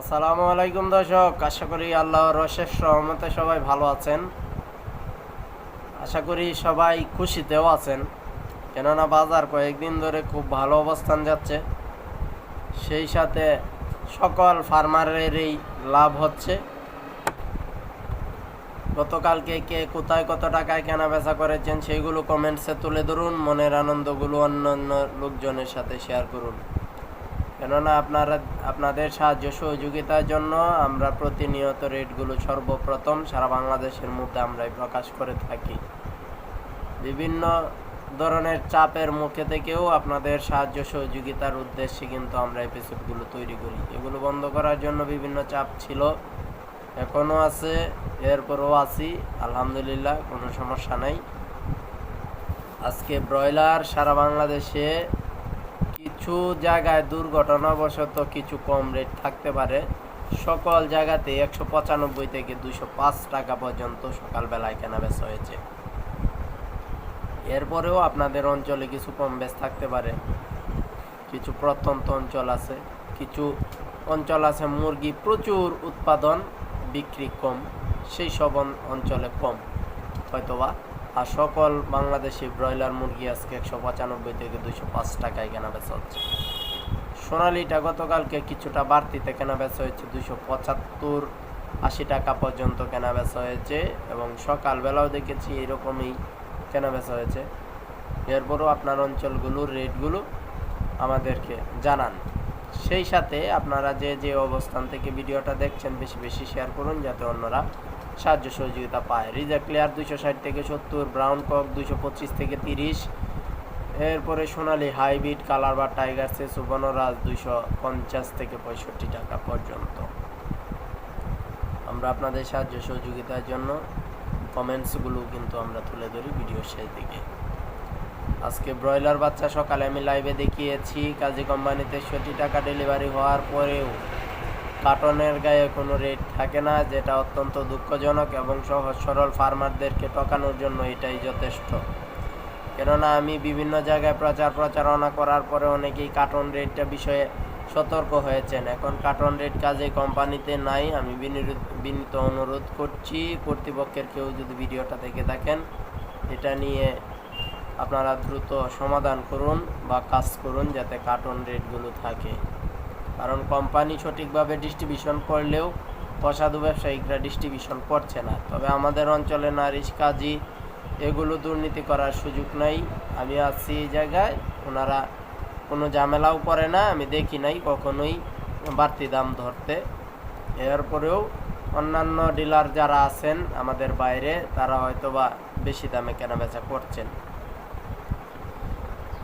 আসসালামু আলাইকুম দর্শক, আশা করি আল্লাহর অশেষ রহমতে সবাই ভালো আছেন। আশা করি সবাই খুশিতেও আছেন, কেননা বাজার কয়েকদিন ধরে খুব ভালো অবস্থান যাচ্ছে। সেই সাথে সকল ফার্মারেরই লাভ হচ্ছে। গতকালকে কে কোথায় কত টাকায় কেনা বেচা করেছেন সেইগুলো কমেন্টসে তুলে ধরুন, মনের আনন্দগুলো অন্যান্য লোকজনের সাথে শেয়ার করুন। কেননা আপনারা, আপনাদের সাহায্য সহযোগিতার জন্য আমরা প্রতিনিয়ত রেটগুলো সর্বপ্রথম সারা বাংলাদেশের মধ্যে আমরাই প্রকাশ করে থাকি। বিভিন্ন ধরনের চাপের মুখে থেকেও আপনাদের সাহায্য সহযোগিতার উদ্দেশ্যে কিন্তু আমরা এপিসোডগুলো তৈরি করি। এগুলো বন্ধ করার জন্য বিভিন্ন চাপ ছিল এখনও আছে, এরপরও আছি, আলহামদুলিল্লাহ, কোনো সমস্যা নাই। আজকে ব্রয়লার সারা বাংলাদেশে কিছু জায়গায় দুর্ঘটনাবশত কিছু কম রেট থাকতে পারে। সকল জায়গাতে একশো পঁচানব্বই থেকে দুশো পাঁচ টাকা পর্যন্ত সকালবেলায় কেনা বেচা হয়েছে। এরপরেও আপনাদের অঞ্চলে কিছু কম বেশ থাকতে পারে। কিছু প্রত্যন্ত অঞ্চল আছে, কিছু অঞ্চল আছে মুরগি প্রচুর উৎপাদন বিক্রি কম, সেই সব অঞ্চলে কম, হয়তোবা আর সকল বাংলাদেশি ব্রয়লার মুরগি আজকে একশো পঁচানব্বই থেকে দুইশো পাঁচ টাকায় কেনা বেচা হচ্ছে। সোনালিটা গতকালকে কিছুটা বাড়তিতে কেনা বেচা হয়েছে, দুইশো পঁচাত্তর আশি টাকা পর্যন্ত কেনা বেচা হয়েছে এবং সকালবেলাও দেখেছি এরকমই কেনা বেচা হয়েছে। এরপরও আপনার অঞ্চলগুলোর রেটগুলো আমাদেরকে জানান। সেই সাথে আপনারা যে যে অবস্থান থেকে ভিডিওটা দেখছেন, বেশি বেশি শেয়ার করুন, যাতে অন্যরা সাহায্য সহযোগিতা পায়। রিজা ক্লিয়ার দুইশো ষাট থেকে সত্তর, ব্রাউন কক দুইশো পঁচিশ থেকে তিরিশ। এরপরে সোনালি হাইব্রিড কালার বা টাইগার সে সুবর্ণরাজ দুইশো পঞ্চাশ থেকে পঁয়ষট্টি টাকা পর্যন্ত। আমরা আপনাদের সাহায্য সহযোগিতার জন্য কমেন্টসগুলো কিন্তু আমরা তুলে ধরি ভিডিও শেষ দিকে। আজকে ব্রয়লার বাচ্চা সকালে আমি লাইভে দেখিয়েছি, কাজী কোম্পানিতে তেষট্টি টাকা ডেলিভারি হওয়ার পরেও কার্টনের গায়ে কোনো রেট থাকে না, যেটা অত্যন্ত দুঃখজনক এবং সহজ সরল ফার্মারদেরকে টকানোর জন্য এটাই যথেষ্ট। কেননা আমি বিভিন্ন জায়গায় প্রচার প্রচারণা করার পরে অনেকেই কার্টন রেটটা বিষয়ে সতর্ক হয়েছেন। এখন কার্টন রেট কাজে কোম্পানিতে নাই, আমি বিনীত অনুরোধ করছি, কর্তৃপক্ষের কেউ যদি ভিডিওটা দেখে থাকেন, এটা নিয়ে আপনারা দ্রুত সমাধান করুন বা কাজ করুন যাতে কার্টন রেটগুলো থাকে। কারণ কোম্পানি সঠিকভাবে ডিস্ট্রিবিউশন করলেও অসাধু ব্যবসায়িকরা ডিস্ট্রিবিউশন করছে না। তবে আমাদের অঞ্চলে নারিশ কাজী এগুলো দুর্নীতি করার সুযোগ নাই। আমি আছি এই জায়গায়, ওনারা কোনো ঝামেলাও করে না, আমি দেখি নাই কখনোই বাড়তি দাম ধরতে। এরপরেও অন্যান্য ডিলার যারা আছেন আমাদের বাইরে, তারা হয়তো বা বেশি দামে কেনাবেচা করছেন।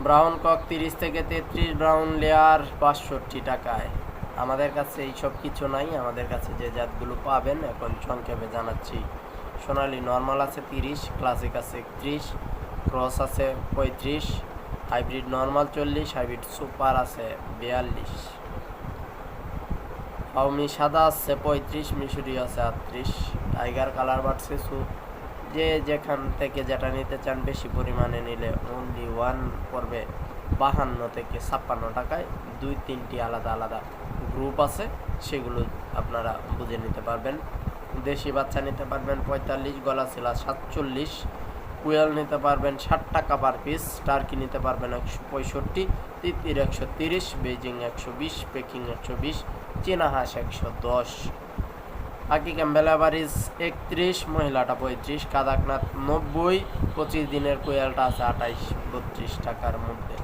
ব্রাউন কক তিরিশ থেকে তেত্রিশ, ব্রাউন লেয়ার পাঁচষট্টি টাকায়। আমাদের কাছে এইসব কিছু নাই, আমাদের কাছে যে জাতগুলো পাবেন, এখন সংক্ষেপে জানাচ্ছি। সোনালি নর্মাল আছে তিরিশ, ক্লাসিক আছে একত্রিশ, ক্রস আছে পঁয়ত্রিশ, হাইব্রিড নর্মাল চল্লিশ, হাইব্রিড সুপার আছে বিয়াল্লিশ। হাউমি সাদা আছে পঁয়ত্রিশ, মিশরি আছে আটত্রিশ, টাইগার কালার বাড়ছে যে যেখান থেকে যেটা নিতে চান বেশি পরিমাণে নিলে অনলি ওয়ান পড়বে বাহান্ন থেকে ছাপ্পান্ন টাকায় দুই তিনটি আলাদা আলাদা গ্রুপ আছে, সেগুলো আপনারা বুঝে নিতে পারবেন। দেশি বাচ্চা নিতে পারবেন পঁয়তাল্লিশ গলা শিলা সাতচল্লিশ, কুয়েল নিতে পারবেন ষাট টাকা পার পিস টার্কি নিতে পারবেন একশো পঁয়ষট্টি তিতির একশো তিরিশ বেজিং একশো বিশ পেকিং একশো বিশ, চীনা হাঁস একশো দশ। আকি ক্যাম্বেলাবারিজ একত্রিশ, মহিলাটা পঁয়ত্রিশ, কাদাকনাথ নব্বই, পঁচিশ দিনের কোয়েলটা আছে আঠাইশ, বত্রিশ টাকার মধ্যে।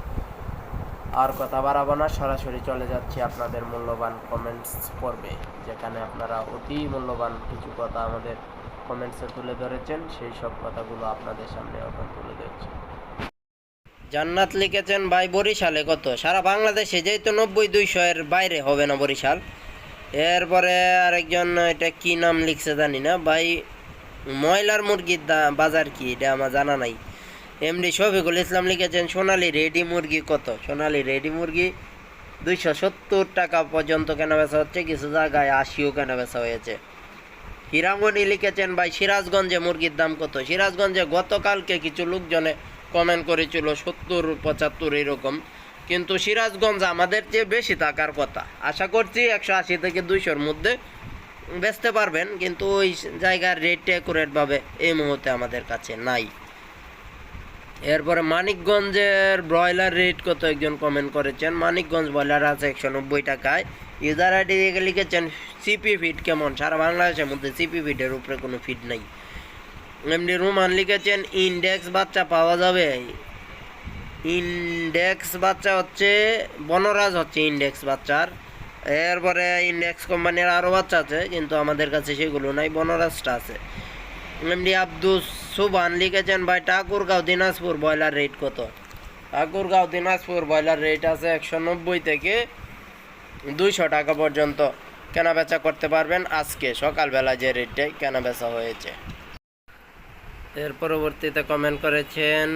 আর কথা বাড়াবো না, সরাসরি চলে যাচ্ছি আপনাদের মূল্যবান কমেন্টস পর্বে, যেখানে আপনারা অতি মূল্যবান কিছু কথা আমাদের কমেন্টসে তুলে ধরেছেন, সেই সব কথাগুলো আপনাদের সামনে এখন তুলে ধরছি। জান্নাত লিখেছেন, ভাই বরিশালে কত? সারা বাংলাদেশে যেহেতু নব্বই দুইশো এর বাইরে হবে না বরিশাল এরপরে আরেকজন, এটা কি নাম লিখছে জানি না। ভাই, ময়লার মুরগির বাজার কি? এটা আমার জানা নাই। এমডি শফিকুল ইসলাম লিখেছেন, সোনালি রেডি মুরগি কত? সোনালি রেডি মুরগি দুইশো সত্তর টাকা পর্যন্ত কেনা বেচা হচ্ছে, কিছু জায়গায় আশিও কেনা বেচা হয়েছে। হীরামণি লিখেছেন, ভাই, সিরাজগঞ্জে মুরগির দাম কত? সিরাজগঞ্জে গতকালকে কিছু লোকজনে কমেন্ট করেছিল, সত্তর পঁচাত্তর এরকম। কিন্তু সিরাজগঞ্জ আমাদের চেয়ে বেশি থাকার কথা। আশা করছি একশো আশি থেকে দুইশোর মধ্যে বেচতে পারবেন, কিন্তু ওই জায়গার রেট অ্যাকুরেটভাবে এই মুহূর্তে আমাদের কাছে নাই। এরপরে মানিকগঞ্জের ব্রয়লার রেট কত একজন কমেন্ট করেছেন? মানিকগঞ্জ ব্রয়লার আছে একশো নব্বই টাকায়। ইউজার আইডি থেকে লিখেছেন সিপি ফিড কেমন? সারা বাংলাদেশের মধ্যে সিপি ফিডের উপরে কোনো ফিড নাই। এমনি রুমান লিখেছেন ইন্ডেক্স বাচ্চা পাওয়া যাবে। ইন্ডেক্স বাচ্চা হচ্ছে, বনরাজ হচ্ছে ইন্ডেক্স বাচ্চার। এরপরে ইন্ডেক্স কোম্পানির আরও বাচ্চা আছে, কিন্তু আমাদের কাছে সেগুলো নাই, বনরাজটা আছে। এমনি আব্দুস সুবান লিখেছেন, ভাই, ঠাকুরগাঁও দিনাজপুর ব্রয়লার রেট কত? ঠাকুরগাঁও দিনাজপুর ব্রয়লার রেট আছে একশো নব্বই থেকে দুইশো টাকা পর্যন্ত। কেনা বেচা করতে পারবেন আজকে, সকালবেলা যে রেটটাই কেনা বেচা হয়েছে। এর পরবর্তীতে কমেন্ট করেছেন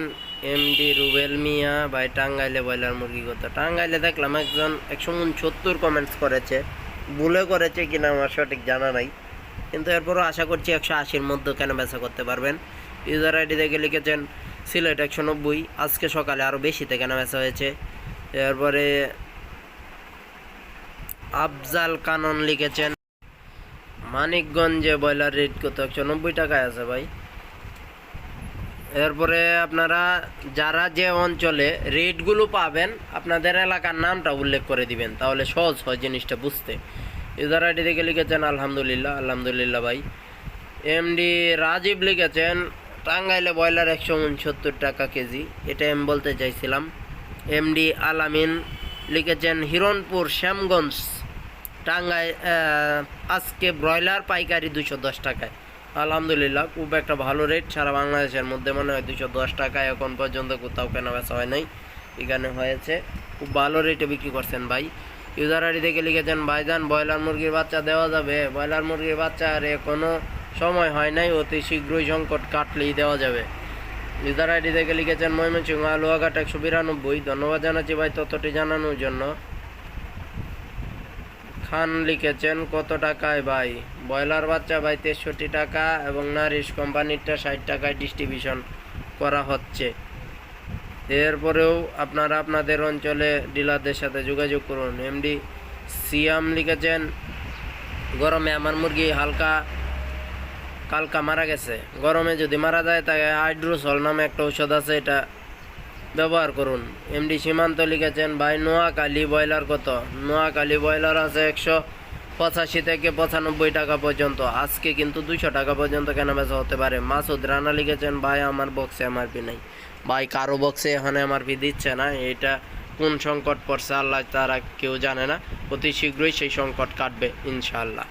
এমডি রুবেল মিয়া ভাই টাঙ্গাইলে ব্রয়লার মুরগি কত টাঙ্গাইলে দেখলাম একজন একশো উনসত্তর কমেন্টস করেছে ভুলে করেছে কিনা আমার সঠিক জানা নাই। কিন্তু এরপরও আশা করছি একশো আশির মধ্যে কেন বেচা করতে পারবেন। ইউজার আইডি থেকে লিখেছেন সিলেট একশো নব্বই, আজকে সকালে আরও বেশিতে কেনা বেচা হয়েছে। এরপরে আফজাল কানন লিখেছেন, মানিকগঞ্জে ব্রয়লার রেট কত? একশো নব্বই টাকায় আছে ভাই। এরপরে আপনারা যারা যে অঞ্চলে রেটগুলো পাবেন, আপনাদের এলাকার নামটা উল্লেখ করে দিবেন, তাহলে সহজ হয় জিনিসটা বুঝতে। ইউজার আইডি থেকে লিখেছেন, আলহামদুলিল্লাহ আলহামদুলিল্লাহ ভাই। এমডি রাজীব লিখেছেন, টাঙ্গাইলে ব্রয়লার একশো উনসত্তর টাকা কেজি। এটা আমি বলতে চাইছিলাম। এমডি আলামিন লিখেছেন, হিরণপুর শ্যামগঞ্জ টাঙ্গাই আজকে ব্রয়লার পাইকারি দুশো দশ টাকায়। আলহামদুলিল্লাহ, খুব একটা ভালো রেট সারা বাংলাদেশের মধ্যে মনে হয় দুশো দশ টাকায় এখন পর্যন্ত কোথাও কেনা বেচা হয় নাই, এখানে হয়েছে। খুব ভালো রেটে বিক্রি করছেন ভাই। ইউজার আইডি থেকে লিখেছেন, ভাইজান, ব্রয়লার মুরগির বাচ্চা দেওয়া যাবে। ব্রয়লার মুরগির বাচ্চা আর কোনো সময় হয় নাই, অতি শীঘ্রই সংকট কাটলেই দেওয়া যাবে। ইউজার আইডি থেকে লিখেছেন, ময়মনসিংহ, আলুয়াঘাট একশো বিরানব্বই। ধন্যবাদ জানাচ্ছি ভাই ততটি জানানোর জন্য। খান লিখেছেন, কত টাকায় ভাই? ব্রয়লার বাচ্চা ভাই তেষট্টি টাকা এবং নারিশ কোম্পানিরটা ষাট টাকায় ডিস্ট্রিবিউশন করা হচ্ছে। এরপরেও আপনারা আপনাদের অঞ্চলে ডিলারদের সাথে যোগাযোগ করুন। এমডি সিয়াম লিখেছেন, গরমে আমার মুরগি হালকা কালকা মারা গেছে। গরমে যদি মারা যায় তাকে হাইড্রোসল নামে একটা ঔষধ আছে, এটা ব্যবহার করুন। এমডি সীমান্ত লিখেছেন, ভাই, নোয়াখালী ব্রয়লার কত? নোয়াখালী ব্রয়লার আছে একশো পঁচাশি থেকে পঁচানব্বই টাকা পর্যন্ত। আজকে কিন্তু দুশো টাকা পর্যন্ত কেনা বেচা হতে পারে। মাসুদ রানা লিখেছেন, ভাই, আমার বক্সে এমআরপি নেই। ভাই, কারও বক্সে এখন এমআরপি দিচ্ছে না। এটা কোন সংকট পড়ছে আল্লাহ তারা কেউ জানে না। অতি শীঘ্রই সেই সংকট কাটবে, ইনশাআল্লাহ।